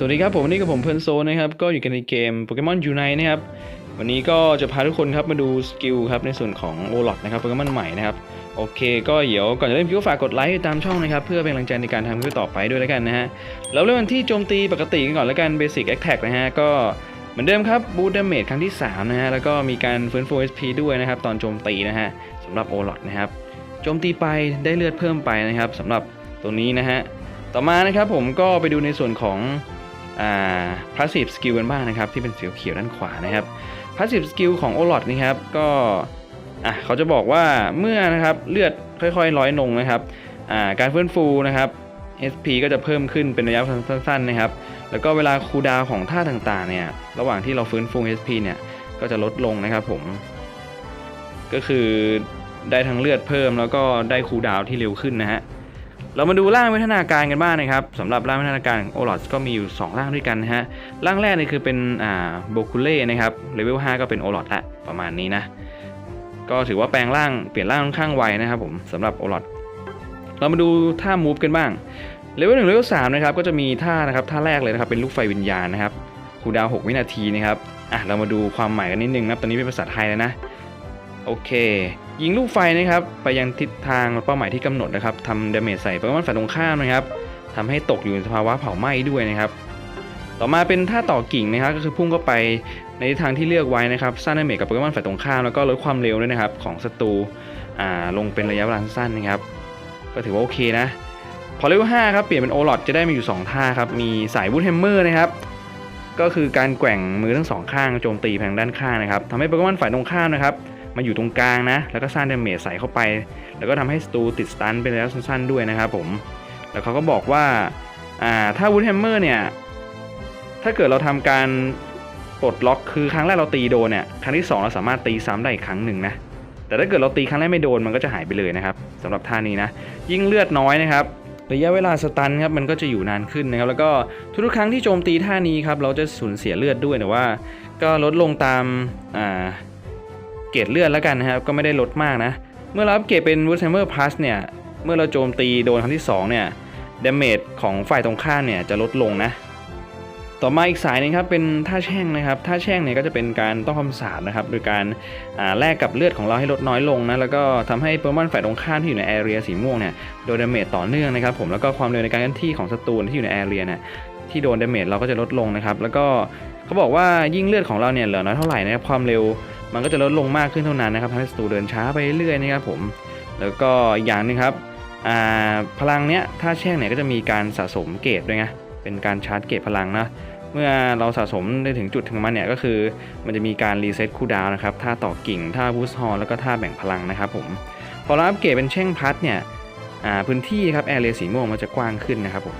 สวัสดีครับผมวันนี้กับผมเพลินโซนะครับก็อยู่กันในเกมโปเกมอนยูไนนะครับวันนี้ก็จะพาทุกคนครับมาดูสกิลครับในส่วนของโอลอดนะครับโปเกมอนใหม่นะครับโอเค ก็เดี๋ยวก่อนจะเริ่มคลิปก็ฝากกดไลค์ตามช่องนะครับเพื่อเป็นกำลังใจในการทำคลิปต่อไปด้วยแล้วกันนะฮะเราเริ่มกันที่โจมตีปกติกันก่อนแล้วกันเบสิกแอคแท็กนะฮะก็เหมือนเดิมครับบูทดาเมจครั้งที่3นะฮะแล้วก็มีการฟื้นฟู SP ด้วยนะครับตอนโจมตีนะฮะสำหรับโอลอดนะครับโจมตีไปได้เลือดเพิ่มไปนะครับสำหรับตัวนี้นะฮะต่อมานะครับผมก็ไปดูในส่วนของ อ่า passive skill กันบ้างนะครับที่เป็นสีเขียวด้านขวานะครับ passive skill ของ o l o t นะครับก็อะเขาจะบอกว่าเมื่อนะครับเลือดค่อยๆร้อยลงนะครับอ่าการฟื้นฟูนะครับ SP ก็จะเพิ่มขึ้นเป็นระยะสั้นๆนะครับ แล้วก็เวลาคูดาวของท่าต่างๆเนี่ยระหว่างที่เราฟื้นฟู SP เนี่ยก็จะลดลงนะครับผม ก็คือได้ทั้งเลือดเพิ่มแล้วก็ได้คูดาวที่เร็วขึ้นนะฮะ เรามาดูร่างวิวัฒนาการกันบ้างนะครับสำหรับร่างวิวัฒนาการโอลอดก็มีอยู่ 2 ร่างด้วยกันนะฮะร่างแรกนี่คือเป็นอ่าโบคูเล่นะครับเลเวล5ก็เป็นโอลอดละประมาณนี้นะก็ถือว่าแปลงร่างเปลี่ยนร่างค่อนข้างไวนะครับผมสำหรับโอลอดเรามาดูท่ามูฟกันบ้างเลเวลหนึ่งเลเวลสามนะครับก็จะมีท่านะครับท่าแรกเลยนะครับเป็นลูกไฟวิญญาณนะครับคูดาว 6 วินาทีนะครับอะเรามาดูความหมายกันนิดนึงนะตอนนี้เป็นภาษาไทยแล้วนะโอเค ยิงลูกไฟนะครับไปยังทิศทางเป้าหมายที่กำหนดนะครับทำดาเมจใส่โปเกมอนฝ่ายตรงข้ามนะครับทำให้ตกอยู่ในสภาวะเผาไหม้ด้วยนะครับ ต่อมาเป็นท่าต่อกิ่งนะครับก็คือพุ่งเข้าไปในทางที่เลือกไว้นะครับสร้างดาเมจกับโปเกมอนฝ่ายตรงข้ามแล้วก็ลดความเร็วด้วยนะครับของศัตรูอ่าลงเป็นระยะเวลาสั้นนะครับ ก็ถือว่าโอเคนะพอเลเวล5ครับเปลี่ยนเป็นโอลอดจะได้มีอยู่ 2 ท่าครับมีสายบูทแฮมเมอร์นะครับก็คือการแกว่งมือทั้งสองข้างโจมตีแผงด้านข้างนะครับทำให้โปเกมอนฝ่ายตรงข้ามนะครับ มาอยู่ตรงกลางนะ แล้วก็สร้างดเมจใส่เข้าไป แล้วก็ทำให้สตูติดสตันเป็นระยะสั้นๆด้วยนะครับผม แล้วเขาก็บอกว่าอ่าถ้าวูดแฮมเมอร์เนี่ย ถ้าเกิดเราทำการปลดล็อกคือครั้งแรกเราตีโดนเนี่ย ครั้งที่ 2 เราสามารถตีซ้ำได้อีกครั้งหนึ่งนะ แต่ถ้าเกิดเราตีครั้งแรกไม่โดนมันก็จะหายไปเลยนะครับสำหรับท่านี้นะ ยิ่งเลือดน้อยนะครับระยะเวลาสตันครับมันก็จะอยู่นานขึ้นนะครับแล้วก็ทุกๆครั้งที่โจมตีท่านี้ครับเราจะสูญเสียเลือดด้วยแต่ว่า ก็ลดลงตามอ่า เกรดเลือดแล้วกันนะครับก็ไม่ได้ลดมากนะ เมื่อเราอัปเกรดเป็น w o o d Hammer Plus เนี่ยเมื่อเราโจมตีโดนครั้งที่2เนี่ยดาเมจของฝ่ายตรงข้ามเนี่ยจะลดลงนะ ต่อมาอีกสายหนึงครับเป็นท่าแช่งนะครับท่าแช่งเนี่ยก็จะเป็นการต้องคำสาปนะครับโดยการาแลกกับเลือดของเราให้ลดน้อยลงนะแล้วก็ทำให้โปเกมอนฝ่ายตรงข้ามที่อยู่ในแอเรียสีม่วงเนี่ยโดนดาเมจต่อเนื่องนะครับผมแล้วก็ความเร็วในการเคลื่อนที่ของศัตรูที่อยู่ในแอเรียเนี่ยที่โดนดาเมจเราก็จะลดลงนะครับแล้วก็เขาบอกว่ายิ่งเลือดของเราเนี่ยเหลือน้อยเท่าไหร่นะครับความเร็ว มันก็จะลดลงมากขึ้นเท่านั้นนะครับทำให้ศัตรูเดินช้าไปเรื่อยๆนะครับผม แล้วก็อีกอย่างหนึงครับพลังเนี้ยถ้าแช่งเนี่ยก็จะมีการสะสมเกรดด้วยไงเป็นการชาร์จเกรดพลังนะเมื่อเราสะสมได้ถึงจุดของมันเนี่ยก็คือ มันจะมีการรีเซ็ตคูลดาวน์นะครับท่าต่อกิ่งท่าบูสฮอลแล้วก็ท่าแบ่งพลังนะครับผมพอเราอัปเกรดเป็นแช่งพัดเนี่ยพื้นที่ครับแอร์เรียสีม่วงมันจะกว้างขึ้นนะครับผม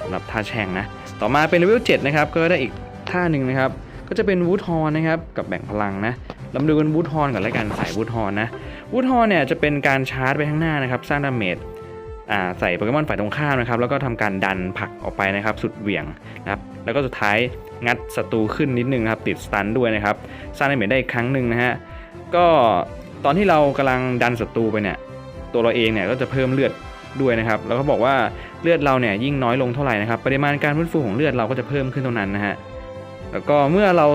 สำหรับท่าแช่งนะต่อมาเป็นเลเวล7นะครับก็ได้อีกท่าหนึ่งนะครับก็จะเป็นวูดฮอร์นะครับกับแบ่งพลังนะ เรามาดูกันวูดฮอร์ก่อนแล้วกันสายวูดฮอร์นะวูดฮอร์เนี่ยจะเป็นการชาร์จไปข้างหน้านะครับ สร้างดาเมจใส่โปเกมอนฝ่ายตรงข้ามนะครับ แล้วก็ทำการดันผักออกไปนะครับ สุดเหวี่ยงนะครับ แล้วก็สุดท้ายงัดศัตรูขึ้นนิดนึงนะครับ ติดสตันด้วยนะครับ สร้างดาเมจได้อีกครั้งหนึ่งนะฮะ ก็ตอนที่เรากำลังดันศัตรูไปเนี่ย ตัวเราเองเนี่ยก็จะเพิ่มเลือดด้วยนะครับ แล้วเขาบอกว่าเลือดเราเนี่ยยิ่งน้อยลงเท่าไหร่นะครับ ปริมาณการฟื้นฟูของเลือดเราก็จะเพิ่มขึ้นเท่านั้นนะฮะ แล้วก็เมื่อเรา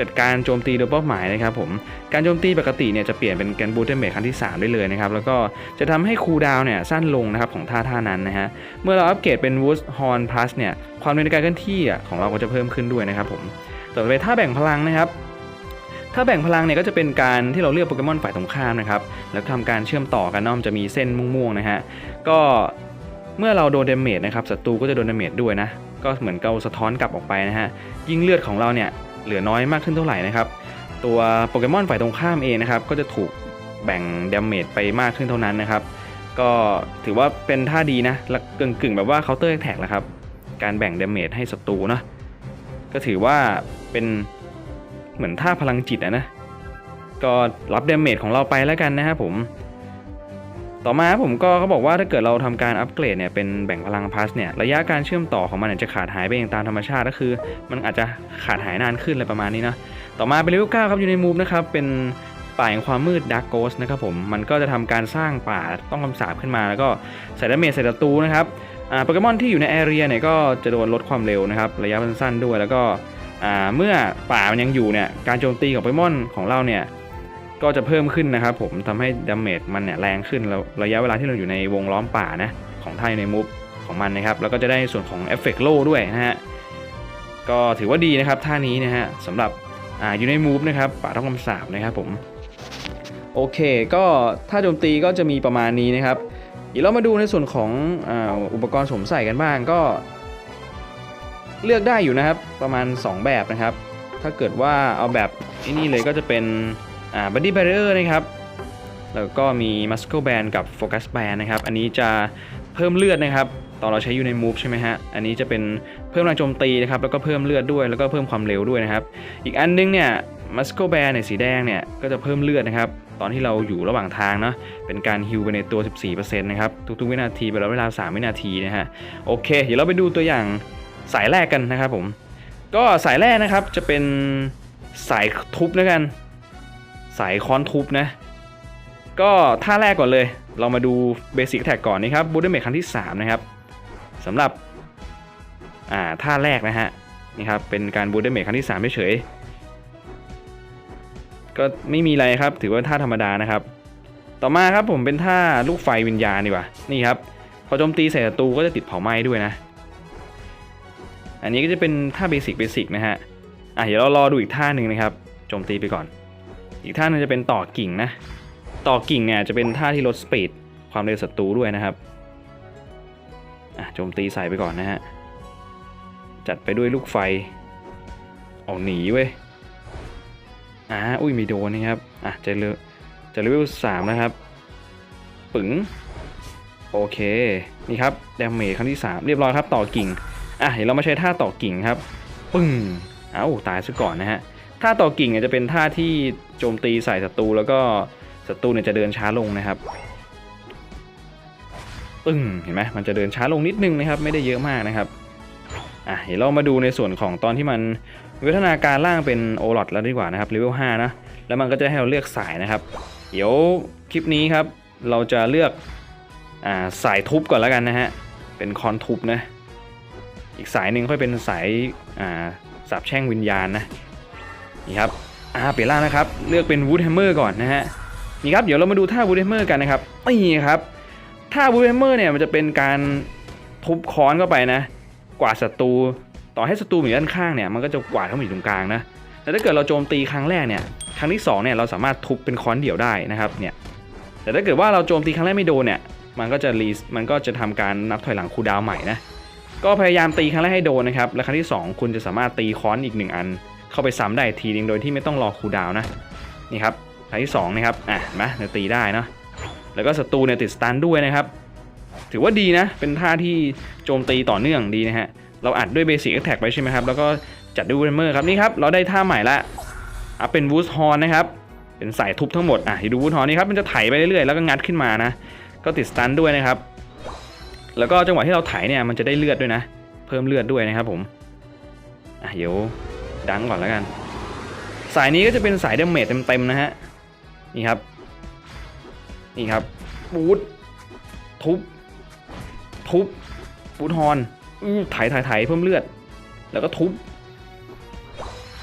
จัดการโจมตีโดยเป้าหมายนะครับผม การโจมตีปกติเนี่ยจะเปลี่ยนเป็นแการบูทเทมเมทครั้งที่ 3 ได้เลยนะครับ แล้วก็จะทำให้คูลดาวน์เนี่ยสั้นลงนะครับของท่าท่านั้นนะฮะ เมื่อเราอัปเกรดเป็น Wood Horn Plus เนี่ยความเร็วในการเคลื่อนที่อะของเราก็จะเพิ่มขึ้นด้วยนะครับผมต่อไปท่าแบ่งพลังนะครับถ้าแบ่งพลังเนี่ยก็จะเป็นการที่เราเลือกโปเกมอนฝ่ายตรงข้ามนะครับ แล้วทำการเชื่อมต่อกันนาะมันจะมีเส้นม่วงๆนะฮะ ก็เมื่อเราโดนเดเมจนะครับศัตรูก็จะโดนเดเมจด้วยนะ ก็เหมือนเราสะท้อนกลับออกไปนะฮะ ยิ่งเลือดของเราเนี่ย เหลือน้อยมากขึ้นเท่าไหร่นะครับ ตัวโปเกมอนฝ่ายตรงข้ามเองนะครับก็จะถูกแบ่งดาเมจไปมากขึ้นเท่านั้นนะครับ ก็ถือว่าเป็นท่าดีนะกึ่งกึ่งๆแบบว่าเคาน์เตอร์แท็กแหละครับ การแบ่งดาเมจให้ศัตรูเนาะก็ถือว่าเป็นเหมือนท่าพลังจิตอะนะก็รับดาเมจของเราไปแล้วกันนะครับผม ต่อมาผมก็เขาบอกว่าถ้าเกิดเราทำการอัปเกรดเนี่ยเป็นแบ่งพลังพัสเนี่ยระยะการเชื่อมต่อของมันนจะขาดหายไปเองตามธรรมชาติก็คือ มันอาจจะขาดหายนานขึ้นอะไรประมาณนี้เนาะต่อมาเป็นเลเวล9ครับอยู่ในมูฟนะครับเป็นป่าแห่งความมืดดาร์กโกสนะครับผมมันก็จะทำการสร้างป่าต้องคำสาปขึ้นมา แล้วก็ใส่ดาเมจใส่ศัตรูนะครับอ่าโปเกมอนที่อยู่ในแอเรียเนี่ยก็จะโดนลดความเร็วนะครับระยะสั้นๆด้วยแล้วก็อ่าเมื่อป่ามันยังอยู่เนี่ยการโจมตีของโปเกมอนของเราเนี่ย ก็จะเพิ่มขึ้นนะครับผมทำให้ดาเมจมันเนี่ยแรงขึ้นแล้วระยะเวลาที่เราอยู่ในวงล้อมป่านะของไทยในมูฟของมันนะครับแล้วก็จะได้ส่วนของเอฟเฟกต์โลด้วยนะฮะก็ถือว่าดีนะครับท่านี้นะฮะสำหรับอ่าอยู่ในมูฟนะครับป่าต้องคำสาบนะครับผมโอเค ก็ถ้าโจมตีก็จะมีประมาณนี้นะครับเดี๋ยวเรามาดูในส่วนของอ,อุปกรณ์สวมใส่กันบ้างก็ เลือกได้อยู่นะครับประมาณ 2 แบบนะครับ ถ้าเกิดว่าเอาแบบนี่เลยก็จะเป็น อ่าบัดดี้แบรเออร์นะครับ แล้วก็มีมัส c ลแบนกับโฟกัสแบนนะครับ อันนี้จะเพิ่มเลือดนะครับ ตอนเราใช้อยู่ในมูฟใช่ไหมฮะ อันนี้จะเป็นเพิ่มแรงโจมตีนะครับ แล้วก็เพิ่มเลือดด้วย แล้วก็เพิ่มความเร็วด้วยนะครับ อีกอันนึงเนี่ยมัส c ลแบนเนี่ยสีแดงเนี่ยก็จะเพิ่มเลือดนะครับ ตอนที่เราอยู่ระหว่างทางเนาะเป็นการฮิวไปในตัว 14%นะครับทุกๆวินาทีเป็นระยะเวลา 3 วินาทีนะฮะโอเค เดี๋ยวเราไปดูตัวอย่างสายแรกกันนะครับผม ก็สายแรกนะครับจะเป็นสายทุบนะกัน สายค้อนทุบนะ ก็ท่าแรกก่อนเลย เรามาดูเบสิกแท็กก่อนนี่ครับบูเดเมคครั้งที่ 3 นะครับสำหรับอ่าท่าแรกนะฮะนี่ครับเป็นการบูเดเมคครั้งที่3เฉยก็ไม่มีอะไรครับถือว่าท่าธรรมดานะครับ ต่อมาครับผมเป็นท่าลูกไฟวิญญาณดีกว่านี่ครับพอโจมตีใส่ศัตรูก็จะติดเผาไหม้ด้วยนะ อันนี้ก็จะเป็นท่าเบสิกเบสิกนะฮะอะเดี๋ยวเรารอดูอีกท่าหนึ่งนะครับโจมตีไปก่อน อีกท่าหนึงจะเป็นต่อกิ่งนะ ต่อกิ่งเนี่ยจะเป็นท่าที่ลดสปีดความเร็วศัตรูด้วยนะครับโจมตีใส่ไปก่อนนะฮะ จัดไปด้วยลูกไฟ เอาหนีเว้ยอ่าอุ้ยมีโดนนะครับ อะจะเลจะเลเวลสามนะครับ ปึ๋ง โอเค นี่ครับดาเมจครั้งที่ 3 เรียบร้อยครับ ต่อกิ่ง อะเดี๋ยวเรามาใช้ท่าต่อกิ่งครับ ปึ้ง เอ้าตายซะก่อนนะฮะ ท่าต่อกิ่งเนี่ยจะเป็นท่าที่โจมตีใส่ศัตรูแล้วก็ศัตรูเนี่ยจะเดินช้าลงนะครับปึ้งเห็นไหมมันจะเดินช้าลงนิดนึงนะครับ ไม่ได้เยอะมากนะครับอะเดี๋ยวเรามาดูในส่วนของตอนที่มันวิวัฒนาการล่างเป็นโอลอดแล้วดีกว่านะครับเลเวล5นะแล้วมันก็จะให้เราเลือกสายนะครับ เดี๋ยวคลิปนี้ครับ เราจะเลือกอ่าสายทุบก่อนแล้วกันนะฮะเป็นคอนทุบนะอีกสายหนึ่งค่อยเป็นสายอ่าสาบแช่งวิญญาณนะ นี่ครับอ่าเปลี่ยล่านะครับ เลือกเป็นวูดแฮมเมอร์ก่อนนะฮะนี่ครับเดี๋ยวเรามาดูท่าวูดแฮมเมอร์กันนะครับนี่ครับท่าวูดแฮมเมอร์เนี่ยมันจะเป็นการทุบค้อนเข้าไปนะ กวาดศัตรูต่อให้ศัตรูอยู่ด้านข้างเนี่ยมันก็จะกวาดเข้ามาอยู่ตรงกลางนะแต่ถ้าเกิดเราโจมตีครั้งแรกเนี่ยครั้งที่2เนี่ยเราสามารถทุบเป็นค้อนเดี่ยวได้นะครับเนี่ยแต่ถ้าเกิดว่าเราโจมตีครั้งแรกไม่โดนเนี่ยมันก็จะรีมันก็จะทำการนับถอยหลังคูดาวใหม่นะก็พยายามตีครั้งแรกให้โดนนะครับและครั้งที่ 2 คุณจะสามารถตีค้อนอีกหนึ่งอัน เข้าไปซ้ำได้อีกทีนึงโดยที่ไม่ต้องรอคูดาวนะนี่ครับครั้งที่2นะครับอะนไหมเนี่ยตีได้เนาะแล้วก็ศัตรูเนี่ยติดสตันด้วยนะครับ ถือว่าดีนะ เป็นท่าที่โจมตีต่อเนื่องดีนะฮะเราอัดด้วยเบสิ c แท็กไปใช่ไหมครับแล้วก็จัดด้วยเวเมอร์ครับนี่ครับเราได้ท่าใหม่ละอะเป็นวูสฮอนนะครับเป็นสายทุบทั้งหมดอะดูวูสฮอนนี่ครับมันจะไถไปเรื่อยๆแล้วก็งัดขึ้นมานะก็ติดสตันด้วยนะครับ แล้วก็จังหวะที่เราไถเนี่ยมันจะได้เลือดด้วยนะ เพิ่มเลือดด้วยนะครับผมอะเดี๋ยว ดังก่อนแล้วกัน สายนี้ก็จะเป็นสายเดเมจเต็มๆนะฮะ นี่ครับ นี่ครับ บูททุบ ทุบ บูทฮอนอื้อไถไถไถเพิ่มเลือด แล้วก็ทุบ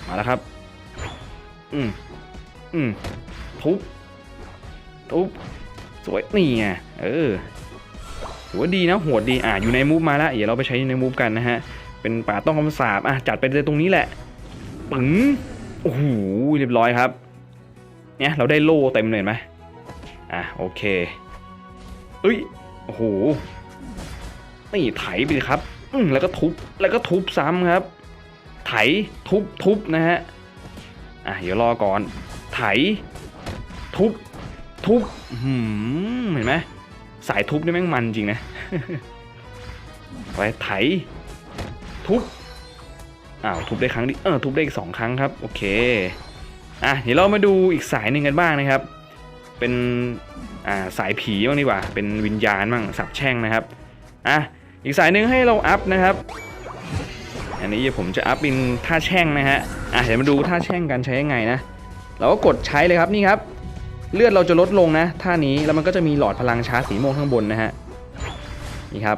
มาแล้วครับ อืมอืมทุบ ทุบ สวย นี่ไง เออถือว่าดีนะโหดดี อะ อยู่ในมูฟมาแล้ว เดี๋ยวเราไปใช้ในมูฟกันนะฮะ เป็นป่าต้องคำสาบ อะ จัดไปเลยตรงนี้แหละ ปึ๋งโอ้โหเรียบร้อยครับ เนี่ยเราได้โล่เต็มเลยเห็นไหมอะโอเคเอ้ยโอ้โหนี่ไถไปเลยครับอืมแล้วก็ทุบแล้วก็ทุบซ้ำครับ ไถทุบทุบนะฮะอะเดี๋ยวรอก่อน ไถ ทุบ ทุบหืมเห็นไหมสายทุบนี่แม่งมันจริงนะไปไถ ทุบ อ้าวทุบได้ครั้งนี้เออทุบได้อีกสองครั้งครับโอเคอะเดี๋ยวเรามาดูอีกสายหนึ่งกันบ้างนะครับ เป็นอ่าสายผีบ้างดีกว่า เป็นวิญญาณบ้างสับแช่งนะครับอะอีกสายหนึ่งให้เราอัพนะครับ อันนี้เดี๋ยวผมจะอัพเป็นท่าแช่งนะฮะอะเดี๋ยวมาดูท่าแช่งกันใช้ยังไงนะเราก็กดใช้เลยครับนี่ครับ เลือดเราจะลดลงนะท่านี้แล้วมันก็จะมีหลอดพลังชาร์จสีม่วงข้างบนนะฮะนี่ครับ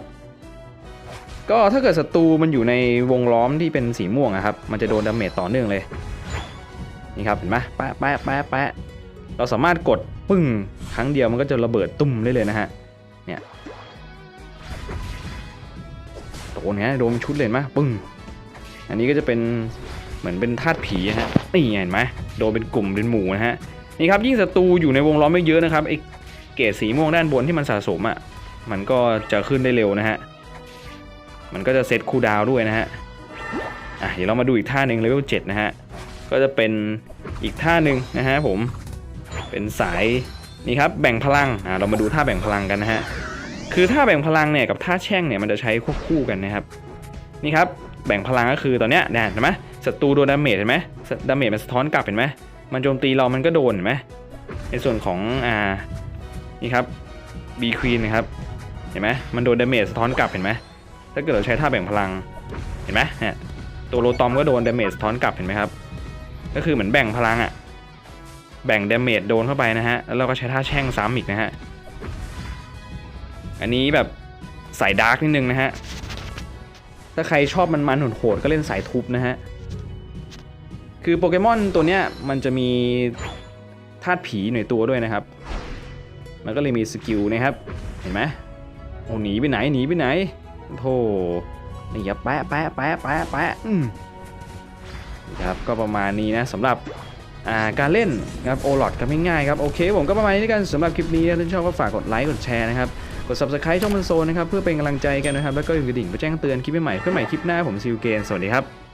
ก็ถ้าเกิดศัตรูมันอยู่ในวงล้อมที่เป็นสีม่วงอะครับ มันจะโดนดาเมจต่อเนื่องเลย นี่ครับเห็นไหมแปะแปะแปะแปะเราสามารถกดปึ้งครั้งเดียวมันก็จะระเบิดตุ้มได้เลยนะฮะ เนี่ยโดนเนี้ยโดนชุดเลยไหมปึ้ง อันนี้ก็จะเป็นเหมือนเป็นธาตุผีอะฮะ นี่ไงเห็นไหมโดนเป็นกลุ่มเป็นหมู่นะฮะ นี่ครับยิ่งศัตรูอยู่ในวงล้อมไม่เยอะนะครับไอ้เกรดสีม่วงด้านบนที่มันสะสมอะ มันก็จะขึ้นได้เร็วนะฮะ มันก็จะเซตคูลดาวด้วยนะฮะอะเดี๋ยวเรามาดูอีกท่าหนึ่งเลเวล7นะฮะ ก็จะเป็นอีกท่าหนึ่งนะฮะผม เป็นสายนี่ครับแบ่งพลัง อ่าเรามาดูท่าแบ่งพลังกันนะฮะ คือท่าแบ่งพลังเนี่ยกับท่าแช่งเนี่ยมันจะใช้ควบคู่กันนะครับ นี่ครับแบ่งพลังก็คือตอนเนี้ยเนี่ยเห็นไหมศัตรูโดนดาเมจเห็นไหมดาเมจมันสะท้อนกลับเห็นไหมมันโจมตีเรามันก็โดนเห็นไหมในส่วนของอ่านี่ครับบีควีนนะครับ เห็นไหมมันโดนดาเมจสะท้อนกลับเห็นไหม ถ้าเกิดเราใช้ท่าแบ่งพลังเห็นไหมเนี่ยตัวโลตอมก็โดนดาเมจท้อนกลับเห็นไหมครับ ก็คือเหมือนแบ่งพลังอะแบ่งดาเมจโดนเข้าไปนะฮะแล้วเราก็ใช้ท่าแช่งซ้ำอีกนะฮะอันนี้แบบสายดาร์กนิดนึงนะฮะถ้าใครชอบมันมันโหดๆก็เล่นสายทุบนะฮะคือโปเกมอนตัวเนี้ยมันจะมีธาตุผีอยู่ในตัวด้วยนะครับ มันก็เลยมีสกิลนะครับ เห็นไหมโอ้หนีไปไหนหนีไปไหน โธ่นี่อย่าแปะแปะแปะแปะแปะอืมครับก็ประมาณนี้นะสำหรับอ่าการเล่นนะครับโอลอดกันง่ายๆครับโอเคผมก็ประมาณนี้แล้วกันสำหรับคลิปนี้นะถ้าชอบก็ฝากกดไลค์กดแชร์นะครับกด subscribe ช่องมันโซนนะครับเพื่อเป็นกำลังใจกันนะครับแล้วก็อย่าลืมกระดิ่งเพื่อแจ้งเตือนคลิปใหม่ๆเพื่อใหม่คลิปหน้าผมซิลเกนสวัสดีครับ